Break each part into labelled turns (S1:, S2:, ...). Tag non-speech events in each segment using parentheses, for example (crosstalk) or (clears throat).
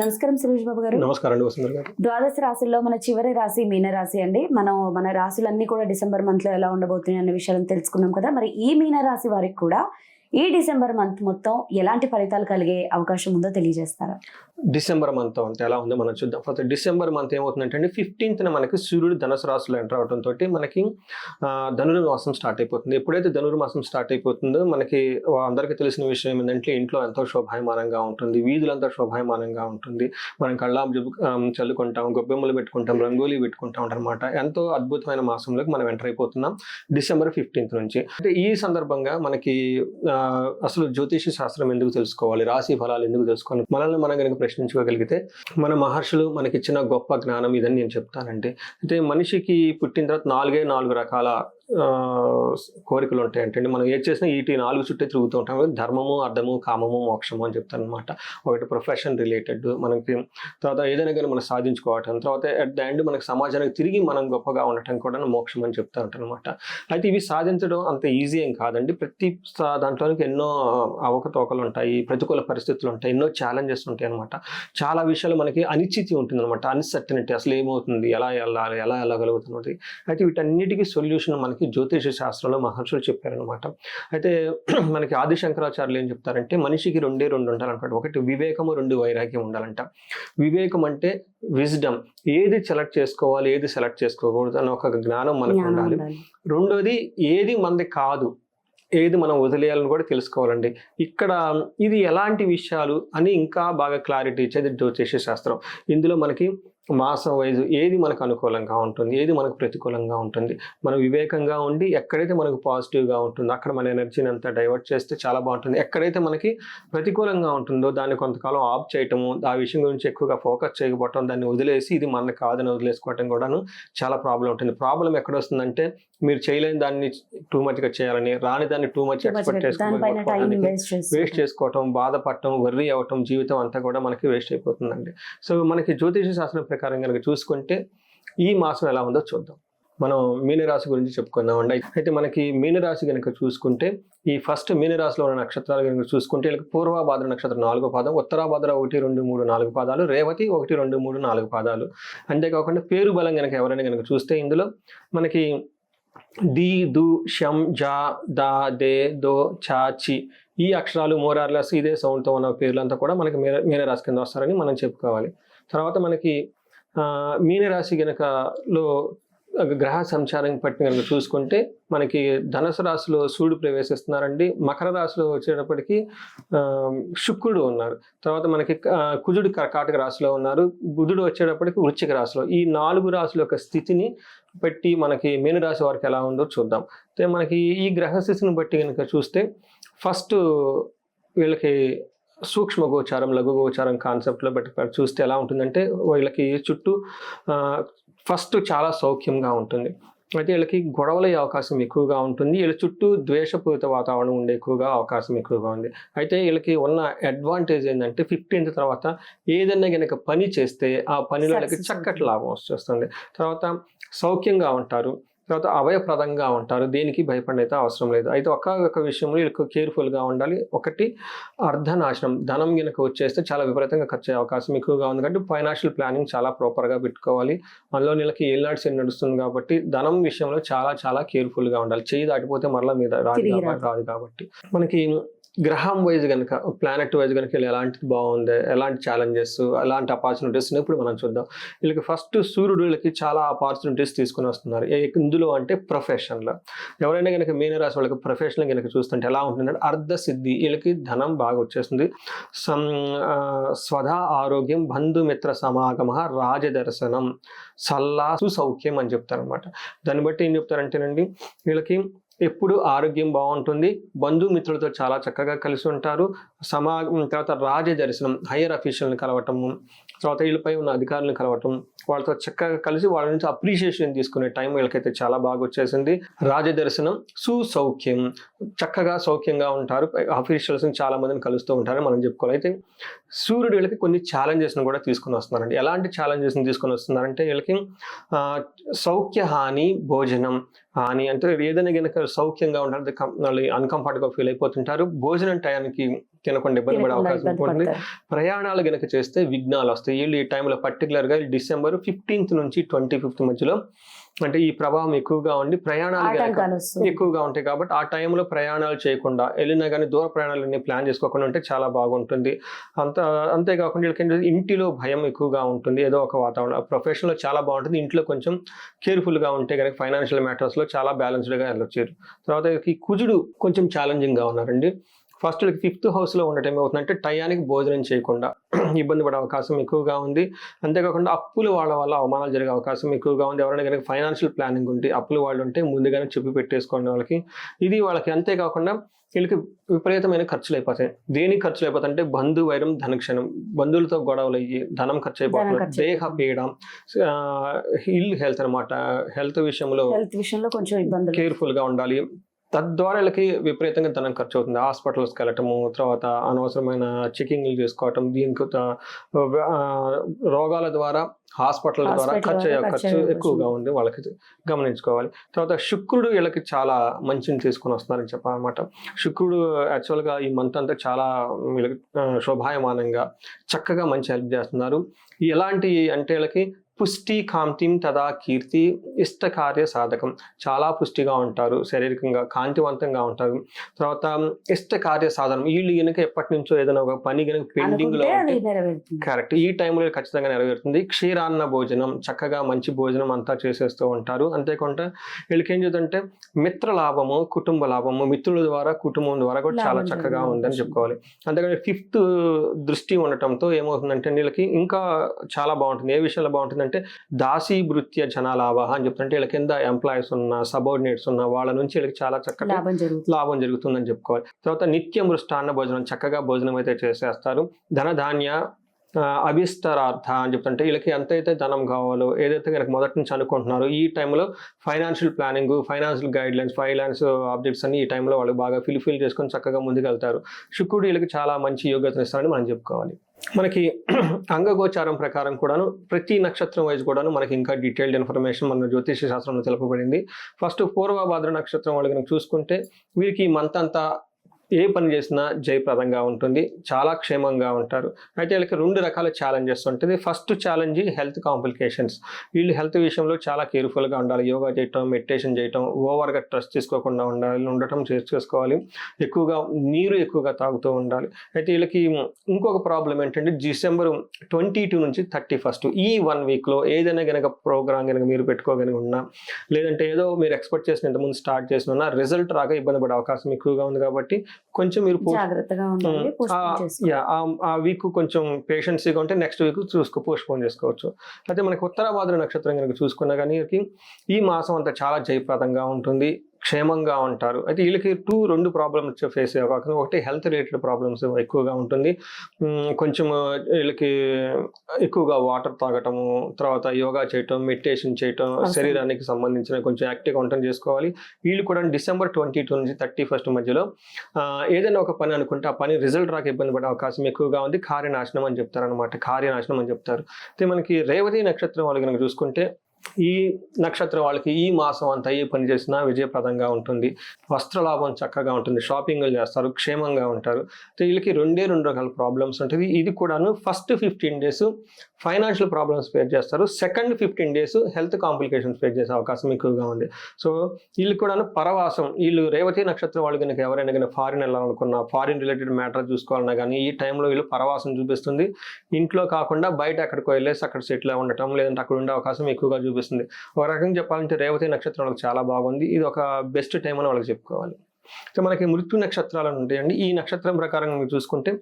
S1: నమస్కారం సురేష్ బాబు గారు.
S2: నమస్కారం
S1: ద్వాదశ రాశుల్లో మన చివరి రాశి మీన రాశి అండి. మనం మన రాశులన్నీ కూడా డిసెంబర్ మంత్లో ఎలా ఉండబోతున్నాయి అనే విషయాలను తెలుసుకున్నాం కదా. మరి ఈ మీన రాశి వారికి కూడా ఈ డిసెంబర్ మంత్ మొత్తం ఎలాంటి ఫలితాలు కలిగే అవకాశం ఉందో తెలియజేస్తారా?
S2: డిసెంబర్ మంత్ అంటే ఎలా ఉందో మనం చూద్దాం. ఫస్ట్ డిసెంబర్ మంత్ ఏమవుతుందంటే అండి ఫిఫ్టీన్త్న మనకి సూర్యుడు ధనుసు రాశిలో ఎంటర్ అవడంతో తోటి మనకి ధనుర్మాసం స్టార్ట్ అయిపోతుంది. ఎప్పుడైతే ధనుర్మాసం స్టార్ట్ అయిపోతుందో మనకి అందరికీ తెలిసిన విషయం ఏంటంటే ఇంట్లో ఎంతో శోభాయమానంగా ఉంటుంది వీధులంతా శోభాయమానంగా ఉంటుంది. మనం కళ్ళాం జబ్బు చల్లుకుంటాం గొబ్బెమ్మలు పెట్టుకుంటాం రంగోలీ పెట్టుకుంటాం అనమాట ఎంతో అద్భుతమైన మాసంలోకి మనం ఎంటర్ అయిపోతున్నాం డిసెంబర్ ఫిఫ్టీన్త్ నుంచి. అంటే ఈ సందర్భంగా మనకి అసలు జ్యోతిష శాస్త్రం ఎందుకు తెలుసుకోవాలి? రాశి ఫలాలు ఎందుకు తెలుసుకోవాలి? మనల్ని మనం కనుక ప్రశ్నించుకోగలిగితే మన మహర్షులు మనకి ఇచ్చిన గొప్ప జ్ఞానం ఇదని నేను చెప్తానండి. అంటే మనిషికి పుట్టిన తర్వాత నాలుగే నాలుగు రకాల కోరికలు ఉంటాయి అంటే మనం ఏది చేసినా ఈటి నాలుగు చుట్టే తిరుగుతూ ఉంటాం. ధర్మము అర్థము కామము మోక్షము అని చెప్తాను అనమాట ఒకటి ప్రొఫెషన్ రిలేటెడ్ మనకి తర్వాత ఏదైనా కానీ మనం సాధించుకోవటం. తర్వాత అట్ ద ఎండ్ మనకి సమాజానికి తిరిగి మనం గొప్పగా ఉండటం కూడా మోక్షం అని చెప్తా ఉంటాను అనమాట అయితే ఇవి సాధించడం అంత ఈజీ ఏం కాదండి. ప్రతి దాంట్లోనికి ఎన్నో అవకతవకలు ఉంటాయి. ప్రతికూల పరిస్థితులు ఉంటాయి. ఎన్నో ఛాలెంజెస్ ఉంటాయి అనమాట చాలా విషయాలు మనకి అనిశ్చితి ఉంటుంది అనమాట అన్సర్టనిటీ అసలు ఏమవుతుంది ఎలా వెళ్ళాలి? ఎలా వెళ్ళగలుగుతున్నది అయితే వీటన్నిటికీ సొల్యూషన్ మనకి జ్యోతిష శాస్త్రంలో మహర్షులు చెప్పారనమాట అయితే (clears throat) మనకి ఆది శంకరాచార్యులు ఏం చెప్తారంటే మనిషికి రెండే రెండు ఉండాలన్నమాట ఒకటి వివేకము రెండు వైరాగ్యం ఉండాలంట. వివేకం అంటే విజ్డమ్. ఏది సెలెక్ట్ చేసుకోవాలి ఏది సెలెక్ట్ చేసుకోకూడదు అని ఒక జ్ఞానం మనకు ఉండాలి. రెండోది ఏది మనది కాదు ఏది మనం వదిలేయాలని కూడా తెలుసుకోవాలండి. ఇక్కడ ఇది ఎలాంటి విషయాలు అని ఇంకా బాగా క్లారిటీ ఇచ్చేది జ్యోతిష శాస్త్రం. ఇందులో మనకి మాసం వైజ్ ఏది మనకు అనుకూలంగా ఉంటుంది ఏది మనకు ప్రతికూలంగా ఉంటుంది మనం వివేకంగా ఉండి ఎక్కడైతే మనకు పాజిటివ్గా ఉంటుందో అక్కడ మన ఎనర్జీని అంతా డైవర్ట్ చేస్తే చాలా బాగుంటుంది. ఎక్కడైతే మనకి ప్రతికూలంగా ఉంటుందో దాన్ని కొంతకాలం ఆఫ్ చేయటము ఆ విషయం గురించి ఎక్కువగా ఫోకస్ చేయకపోవటం దాన్ని వదిలేసి ఇది మన కాదని వదిలేసుకోవటం కూడాను చాలా ప్రాబ్లం ఉంటుంది. ప్రాబ్లం ఎక్కడ వస్తుందంటే మీరు చేయలేని దాన్ని టూ మచ్గా చేయాలని రాని దాన్ని టూ మచ్ ఎక్స్పెక్ట్ చేసుకోవడానికి
S1: వేస్ట్
S2: వేస్ట్
S1: చేసి
S2: చేసుకోవటం బాధపడటం వర్రీ అవ్వటం జీవితం అంతా కూడా మనకి వేస్ట్ అయిపోతుందండి. సో మనకి జ్యోతిష శాస్త్రం ప్రకారం కనుక చూసుకుంటే ఈ మాసం ఎలా ఉందో చూద్దాం. మనం మీనరాశి గురించి చెప్పుకుందాం అండి. అయితే మనకి మీనరాశి కనుక చూసుకుంటే ఈ ఫస్ట్ మీనరాశిలో ఉన్న నక్షత్రాలు కనుక చూసుకుంటే వీళ్ళకి పూర్వభాద్ర నక్షత్రం నాలుగో పాదం ఉత్తరాభాద్ర ఒకటి రెండు మూడు నాలుగు పాదాలు రేవతి ఒకటి రెండు మూడు నాలుగు పాదాలు. అంతేకాకుండా పేరు బలం కనుక ఎవరైనా కనుక చూస్తే ఇందులో మనకి డి దు షం జా దా దే దో చా చి ఈ అక్షరాలు మోరార్లస్ ఇదే సౌండ్తో ఉన్న పేర్లంతా కూడా మనకి మీన మీనరాశి కింద వస్తారని మనం చెప్పుకోవాలి. తర్వాత మనకి మీనరాశి గనకలో గ్రహ సంచారం పట్టిన కనుక చూసుకుంటే మనకి ధనుసు రాశిలో సూర్యుడు ప్రవేశిస్తున్నారండి. మకర రాశిలో వచ్చేటప్పటికి శుక్రుడు ఉన్నారు. తర్వాత మనకి కుజుడు కర్కాటక రాశిలో ఉన్నారు. బుధుడు వచ్చేటప్పటికి వృశ్చిక రాశిలో. ఈ నాలుగు రాశుల యొక్క స్థితిని పెట్టి మనకి మీనరాశి వారికి ఎలా ఉందో చూద్దాం. అయితే మనకి ఈ గ్రహ స్థితిని బట్టి కనుక చూస్తే ఫస్ట్ వీళ్ళకి సూక్ష్మ గోచారం లఘు గోచారం కాన్సెప్ట్లో బట్టి ప- చూస్తే ఎలా ఉంటుందంటే వీళ్ళకి చుట్టూ ఫస్ట్ చాలా సౌఖ్యంగా ఉంటుంది. అయితే వీళ్ళకి గొడవలయ్యే అవకాశం ఎక్కువగా ఉంటుంది. వీళ్ళ చుట్టూ ద్వేషపూరిత వాతావరణం ఉండే ఎక్కువగా అవకాశం ఎక్కువగా ఉంది. అయితే వీళ్ళకి ఉన్న అడ్వాంటేజ్ ఏంటంటే ఫిఫ్టీన్త్ తర్వాత ఏదైనా కనుక పని చేస్తే ఆ పనిలో వీళ్ళకి చక్కటి. లాభం వస్తుంది. తర్వాత సౌఖ్యంగా ఉంటారు. తర్వాత అభయప్రదంగా ఉంటారు. దేనికి భయపడే అయితే అవసరం లేదు. అయితే ఒక్క ఒక విషయంలో వీళ్ళకి కేర్ఫుల్గా ఉండాలి. ఒకటి అర్ధనాశనం. ధనం కనుక వచ్చేస్తే చాలా విపరీతంగా ఖర్చు అయ్యే అవకాశం ఎక్కువగా ఉంది. కాబట్టి ఫైనాన్షియల్ ప్లానింగ్ చాలా ప్రాపర్గా పెట్టుకోవాలి. వీళ్ళకి ఏళ్ళనాటి సెన్ నడుస్తుంది కాబట్టి ధనం విషయంలో చాలా చాలా కేర్ఫుల్గా ఉండాలి. చేయి దాటిపోతే మరలా మీద రాదు కాబట్టి. మనకి గ్రహం వైజ్ కనుక ప్లానెట్ వైజ్ కనుక వీళ్ళు ఎలాంటిది బాగుంది ఎలాంటి ఛాలెంజెస్ ఎలాంటి ఆపర్చునిటీస్ ఇప్పుడు మనం చూద్దాం. వీళ్ళకి ఫస్ట్ సూర్యుడు వీళ్ళకి చాలా ఆపర్చునిటీస్ తీసుకుని వస్తున్నారు. ఇందులో అంటే ప్రొఫెషన్లో ఎవరైనా కనుక మీనరాశి వాళ్ళకి ప్రొఫెషనల్ కనుక చూస్తుంటే ఎలా ఉంటుందంటే అర్ధ సిద్ధి వీళ్ళకి ధనం బాగా వచ్చేస్తుంది. సం స్వధా ఆరోగ్యం బంధుమిత్ర సమాగమ రాజదర్శనం సల్లా సుసౌఖ్యం అని చెప్తారనమాట దాన్ని బట్టి ఏం చెప్తారంటేనండి వీళ్ళకి ఎప్పుడు ఆరోగ్యం బాగుంటుంది. బంధుమిత్రులతో చాలా చక్కగా కలిసి ఉంటారు. సమా తర్వాత రాజ దర్శనం హయ్యర్ అఫీషియల్ని కలవటము తర్వాత వీళ్ళపై ఉన్న అధికారులను కలవటం వాళ్ళతో చక్కగా కలిసి వాళ్ళ నుంచి అప్రిషియేషన్ తీసుకునే టైం వీళ్ళకైతే చాలా బాగా వచ్చేసింది. రాజదర్శనం సుసౌఖ్యం. చక్కగా సౌఖ్యంగా ఉంటారు. అఫీషియల్స్ని చాలా మందిని కలుస్తూ ఉంటారు. మనం చెప్పుకోవాలి. అయితే సూర్యుడు వీళ్ళకి కొన్ని ఛాలెంజెస్ని కూడా తీసుకొని వస్తున్నారండి. ఎలాంటి ఛాలెంజెస్ని తీసుకొని వస్తున్నారంటే వీళ్ళకి సౌఖ్య హాని భోజనం హాని అంటే ఏదైనా కనుక సౌఖ్యంగా ఉండాలి వాళ్ళు అన్కంఫర్ట్గా ఫీల్ అయిపోతుంటారు. భోజనం టయానికి తినకుండా ఇబ్బంది పడే అవకాశం ఉంటుంది. ప్రయాణాలు గనక చేస్తే విఘ్నాలు వస్తాయి. వీళ్ళు ఈ టైంలో పర్టికులర్గా డిసెంబర్ ఫిఫ్టీన్త్ నుంచి ట్వంటీ ఫిఫ్త్ మధ్యలో అంటే ఈ ప్రభావం ఎక్కువగా ఉండి ప్రయాణాలు ఎక్కువగా ఉంటాయి కాబట్టి ఆ టైంలో ప్రయాణాలు చేయకుండా వెళ్ళినా కానీ దూర ప్రయాణాలన్నీ ప్లాన్ చేసుకోకుండా ఉంటే చాలా బాగుంటుంది. అంత అంతేకాకుండా వీళ్ళకి ఇంటిలో భయం ఎక్కువగా ఉంటుంది. ఏదో ఒక వాతావరణం ప్రొఫెషన్లో చాలా బాగుంటుంది. ఇంట్లో కొంచెం కేర్ఫుల్గా ఉంటే కనుక ఫైనాన్షియల్ మ్యాటర్స్లో చాలా బ్యాలెన్స్డ్గా వెళ్ళొచ్చు. తర్వాత ఈ కుజుడు కొంచెం ఛాలెంజింగ్గా ఉన్నారండి. ఫస్ట్ వీళ్ళకి ఫిఫ్త్ హౌస్లో ఉండటం ఏమవుతుందంటే టయానికి భోజనం చేయకుండా (clears throat) ఇబ్బంది పడే అవకాశం ఎక్కువగా ఉంది. అంతేకాకుండా అప్పులు వాళ్ళ వల్ల అవమానాలు జరిగే అవకాశం ఎక్కువగా ఉంది. ఎవరైనా కనుక ఫైనాన్షియల్ ప్లానింగ్ ఉంటే అప్పులు వాళ్ళు ఉంటే ముందుగానే చెప్పి పెట్టేసుకోండి వాళ్ళకి. ఇది వాళ్ళకి అంతేకాకుండా వీళ్ళకి విపరీతమైన ఖర్చులు అయిపోతాయి. దేనికి ఖర్చులు అయిపోతాయి అంటే బంధు వైరం ధనక్షణం. బంధువులతో గొడవలు అయ్యి ధనం ఖర్చు అయిపోతుంది దేహ పీడ ఇల్ హెల్త్ అనమాట హెల్త్ విషయంలో
S1: హెల్త్ విషయంలో కొంచెం
S2: కేర్ఫుల్గా ఉండాలి. తద్వారా వీళ్ళకి విపరీతంగా ధనం ఖర్చు అవుతుంది హాస్పిటల్స్కి వెళ్ళటము తర్వాత అనవసరమైన చెకింగ్లు చేసుకోవటం దీనికి రోగాల ద్వారా హాస్పిటల్ ద్వారా ఖర్చు
S1: ఖర్చు
S2: ఎక్కువగా. ఉంది. వాళ్ళకి గమనించుకోవాలి. తర్వాత శుక్రుడు వీళ్ళకి చాలా మంచిని తీసుకొని వస్తున్నారని చెప్పాలన్నమాట. శుక్రుడు యాక్చువల్గా ఈ మంత్ అంతా చాలా వీళ్ళకి శోభాయమానంగా చక్కగా మంచి హెల్ప్ చేస్తున్నారు. ఎలాంటి అంటే వీళ్ళకి పుష్టి కాంతిం తదా కీర్తి ఇష్ట కార్య సాధకం. చాలా పుష్టిగా ఉంటారు శారీరకంగా కాంతివంతంగా ఉంటారు. తర్వాత ఇష్ట కార్య సాధనం వీళ్ళు కనుక ఎప్పటి నుంచో ఏదైనా ఒక పని కనుక
S1: పెండింగ్లో
S2: కరెక్ట్. ఈ టైంలో ఖచ్చితంగా నెరవేరుతుంది. క్షీరాన్న భోజనం చక్కగా మంచి భోజనం అంతా చేసేస్తూ ఉంటారు. అంతేకాకుండా వీళ్ళకి ఏం చేద్దంటే మిత్ర లాభము కుటుంబ లాభము మిత్రుల ద్వారా కుటుంబం ద్వారా కూడా చాలా చక్కగా ఉందని. చెప్పుకోవాలి. అంతేకాని ఫిఫ్త్ దృష్టి ఉండటంతో ఏమవుతుందంటే వీళ్ళకి ఇంకా చాలా బాగుంటుంది. ఏ విషయంలో బాగుంటుందంటే దాసీ భృత్య జనాలాభ అని చెప్తుంటే వీళ్ళ కింద ఎంప్లాయీస్ ఉన్న సబోర్డినేట్స్ ఉన్న వాళ్ళ నుంచి వీళ్ళకి చాలా చక్కటి
S1: లాభం జరుగుతుంది.
S2: లాభం జరుగుతుందని చెప్పుకోవాలి. తర్వాత నిత్య మృష్టాన్న భోజనం చక్కగా భోజనం అయితే చేసేస్తారు. ధనధాన్య అభిస్తరార్థ అని చెప్తుంటే వీళ్ళకి ఎంతైతే ధనం కావాలో ఏదైతే కనుక మొదటి నుంచి అనుకుంటున్నారో ఈ టైంలో financial planning financial guidelines finance objects అన్ని ఈ టైంలో వాళ్ళు బాగా ఫిల్ఫిల్ చేసుకొని చక్కగా ముందుకెళ్తారు. శుక్రుడు వీళ్ళకి చాలా మంచి యోగ్యతను ఇస్తారని మనం చెప్పుకోవాలి. మనకి (clears throat) అంగగోచారం ప్రకారం కూడాను ప్రతి నక్షత్రం వైజ్ కూడాను మనకి ఇంకా డీటెయిల్డ్ ఇన్ఫర్మేషన్ మన జ్యోతిష శాస్త్రంలో తెలుపబడింది. ఫస్ట్ పూర్వభాద్ర నక్షత్రం వాళ్ళు కనుక చూసుకుంటే వీరికి మంత్ అంతా ఏ పని చేసినా జయప్రదంగా ఉంటుంది చాలా క్షేమంగా ఉంటారు. అయితే వీళ్ళకి రెండు రకాల ఛాలెంజెస్ ఉంటుంది. ఫస్ట్ ఛాలెంజ్ హెల్త్ కాంప్లికేషన్స్ వీళ్ళు హెల్త్ విషయంలో చాలా కేర్ఫుల్గా ఉండాలి. యోగా చేయటం మెడిటేషన్ చేయటం ఓవర్గా స్ట్రెస్ తీసుకోకుండా ఉండాలి ఉండటం చేసుకోవాలి. ఎక్కువగా నీరు ఎక్కువగా తాగుతూ ఉండాలి. అయితే వీళ్ళకి ఇంకొక ప్రాబ్లం ఏంటంటే డిసెంబర్ ట్వంటీ టూ నుంచి థర్టీ ఫస్ట్ ఈ వన్ వీక్లో ఏదైనా కనుక ప్రోగ్రామ్ కనుక మీరు పెట్టుకోగలిగి ఉన్నా లేదంటే ఏదో మీరు ఎక్స్పెక్ట్ చేసిన ఇంతకుముందు స్టార్ట్ చేసిన రిజల్ట్ రాక ఇబ్బంది పడే అవకాశం ఎక్కువగా ఉంది కాబట్టి కొంచెం మీరు post-
S1: జాగ్రత్తగా ఉండాలి
S2: ఆ, వీక్ కొంచెం పేషెన్సీగా ఉంటే నెక్స్ట్ వీక్ చూసుకో పోస్ట్పోన్ చేసుకోవచ్చు. అయితే మనకి ఉత్తరాభాద్ర నక్షత్రం కనుక చూసుకున్నా కానీ ఈ మాసం అంతా చాలా జయప్రదంగా ఉంటుంది. క్షేమంగా ఉంటారు. అయితే వీళ్ళకి టూ రెండు ప్రాబ్లమ్స్ ఫేస్ అయ్యే అవకాశం ఒకటి హెల్త్ రిలేటెడ్ ప్రాబ్లమ్స్ ఎక్కువగా ఉంటుంది. కొంచెం వీళ్ళకి ఎక్కువగా వాటర్ తాగటము తర్వాత యోగా చేయటం మెడిటేషన్ చేయటం. శరీరానికి సంబంధించిన కొంచెం యాక్టివ్గా ఉండటం చేసుకోవాలి. వీళ్ళు కూడా డిసెంబర్ ట్వంటీ టూ నుంచి థర్టీ ఫస్ట్ మధ్యలో ఏదైనా ఒక పని అనుకుంటే ఆ పని రిజల్ట్ రాక ఇబ్బంది పడే అవకాశం ఎక్కువగా ఉంది. కార్యనాశనం అని చెప్తారు అనమాట కార్యనాశనం అని చెప్తారు. అయితే మనకి రేవతి నక్షత్రం వాళ్ళు కనుక చూసుకుంటే ఈ నక్షత్రం వాళ్ళకి ఈ మాసం అంతా ఏ పని చేసినా విజయప్రదంగా ఉంటుంది. వస్త్రలాభం చక్కగా ఉంటుంది. షాపింగ్లు చేస్తారు. క్షేమంగా ఉంటారు. వీళ్ళకి రెండే రెండు రకాల ప్రాబ్లమ్స్ ఉంటుంది ఇది కూడాను first fifteen days financial problems face చేస్తారు. Second fifteen days health complications face చేసే అవకాశం ఎక్కువగా ఉంది. సో వీళ్ళు కూడాను పరవాసం వీళ్ళు రేవతి నక్షత్రం వాళ్ళు కనుక ఎవరైనా కానీ ఫారిన్ వెళ్ళాలనుకున్నా ఫారిన్ రిలేటెడ్ మ్యాటర్ చూసుకోవాలన్నా కానీ ఈ టైంలో వీళ్ళు పరవాసం చూపిస్తుంది. ఇంట్లో కాకుండా బయట ఎక్కడికో వెళ్ళేసి అక్కడ సెటిల్ ఉండటం లేదంటే అక్కడ ఉండే అవకాశం ఎక్కువగా చూపిస్తుంది. ఒక రకంగా చెప్పాలంటే రేవతి నక్షత్రం వాళ్ళకి చాలా బాగుంది. ఇది ఒక బెస్ట్ టైం అని వాళ్ళకి చెప్పుకోవాలి. సో మనకి మృత్యు నక్షత్రాలు ఉంటాయండి. ఈ నక్షత్రం ప్రకారం మీరు చూసుకుంటే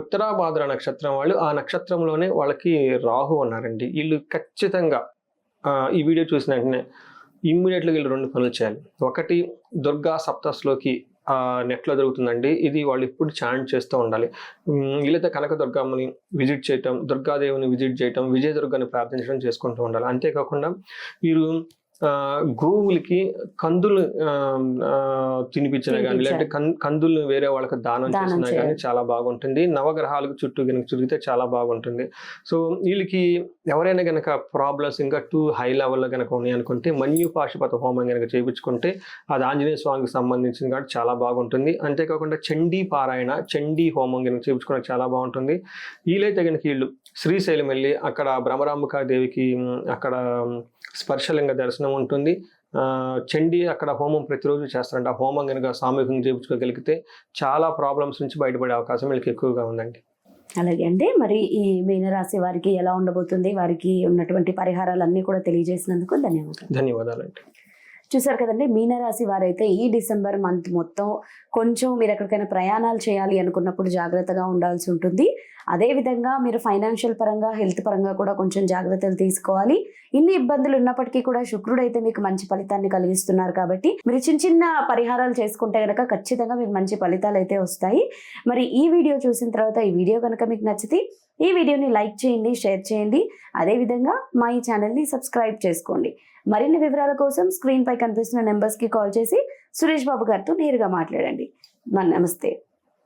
S2: ఉత్తరాభాద్ర నక్షత్రం వాళ్ళు ఆ నక్షత్రంలోనే వాళ్ళకి రాహు ఉన్నారండి. వీళ్ళు ఖచ్చితంగా ఈ వీడియో చూసిన వెంటనే ఇమ్మీడియట్గా వీళ్ళు రెండు పనులు చేయాలి. ఒకటి దుర్గా సప్తస్లోకి నెట్లో దొరుకుతుందండి ఇది వాళ్ళు ఇప్పుడు చాంట్ చేస్తూ ఉండాలి. ఉమ్, కనక దుర్గమ్మని విజిట్ చేయటం దుర్గాదేవిని విజిట్ చేయటం విజయ దుర్గాని ప్రార్థించడం చేసుకుంటూ ఉండాలి. అంతేకాకుండా వీరు గోవులకి కందులు తినిపించినా కానీ. లేదంటే కందులు వేరే వాళ్ళకి దానం చేసినా కానీ. చాలా బాగుంటుంది నవగ్రహాలకు చుట్టూ కనుక తిరిగితే చాలా బాగుంటుంది సో వీళ్ళకి ఎవరైనా కనుక ప్రాబ్లమ్స్ ఇంకా టూ హై లెవెల్లో కనుక ఉన్నాయి అనుకుంటే మన్యు పాశుపత హోమం కనుక చేయించుకుంటే అది ఆంజనేయ స్వామికి సంబంధించింది కాబట్టి చాలా బాగుంటుంది అంతేకాకుండా చండీ పారాయణ చండీ హోమం కనుక చేయించుకోవడం చాలా బాగుంటుంది వీలైతే కనుక వీళ్ళు శ్రీశైలం వెళ్ళి అక్కడ భ్రమరాంబికా దేవికి అక్కడ స్పర్శలింగ దర్శనం ఉంటుంది. ఆ, చండీ అక్కడ హోమం ప్రతిరోజు చేస్తారంట. ఆ హోమం కనుక సామూహికంగా చేయించుకోగలిగితే చాలా ప్రాబ్లమ్స్ నుంచి బయటపడే అవకాశం వీళ్ళకి ఎక్కువగా ఉందండి.
S1: అలాగే అండి. మరి ఈ మీనరాశి వారికి ఎలా ఉండబోతుంది? వారికి ఉన్నటువంటి పరిహారాలన్నీ కూడా తెలియజేసినందుకు ధన్యవాదాలు.
S2: ధన్యవాదాలండి.
S1: చూసారు కదండి మీనరాశి వారైతే ఈ డిసెంబర్ మంత్ మొత్తం కొంచెం మీరు ఎక్కడికైనా ప్రయాణాలు చేయాలి అనుకున్నప్పుడు జాగ్రత్తగా ఉండాల్సి ఉంటుంది. అదే విధంగా మీరు ఫైనాన్షియల్ పరంగా హెల్త్ పరంగా కూడా కొంచెం జాగ్రత్తలు తీసుకోవాలి. ఇన్ని ఇబ్బందులు ఉన్నప్పటికీ కూడా శుక్రుడు అయితే మీకు మంచి ఫలితాన్ని కలిగిస్తున్నారు కాబట్టి మీరు చిన్న చిన్న పరిహారాలు చేసుకుంటే కనుక ఖచ్చితంగా మీకు మంచి ఫలితాలు అయితే వస్తాయి. మరి ఈ వీడియో చూసిన తర్వాత ఈ వీడియో కనుక మీకు నచ్చితే ఈ వీడియోని లైక్ చేయండి షేర్ చేయండి. అదేవిధంగా మా ఈ ఛానల్ని సబ్స్క్రైబ్ చేసుకోండి. మరిన్ని వివరాల కోసం స్క్రీన్ పై కనిపిస్తున్న నెంబర్స్కి కాల్ చేసి సురేష్ బాబు గారితో నేరుగా మాట్లాడండి. మన నమస్తే.